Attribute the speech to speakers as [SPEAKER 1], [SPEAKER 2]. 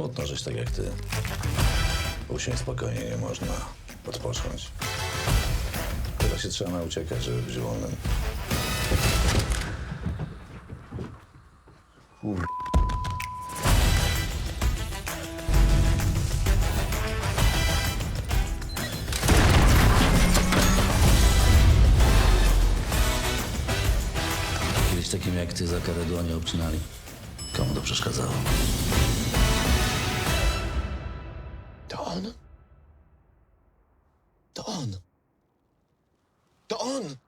[SPEAKER 1] Smutno żyć tak jak ty. Usiąść spokojnie, nie można odpocząć. Teraz się trzeba nauciekać, żeby być wolnym. Kiedyś takim jak ty za karę dłonie obcinali. Komu to przeszkadzało?
[SPEAKER 2] Dağınım. Dağın. Dağın.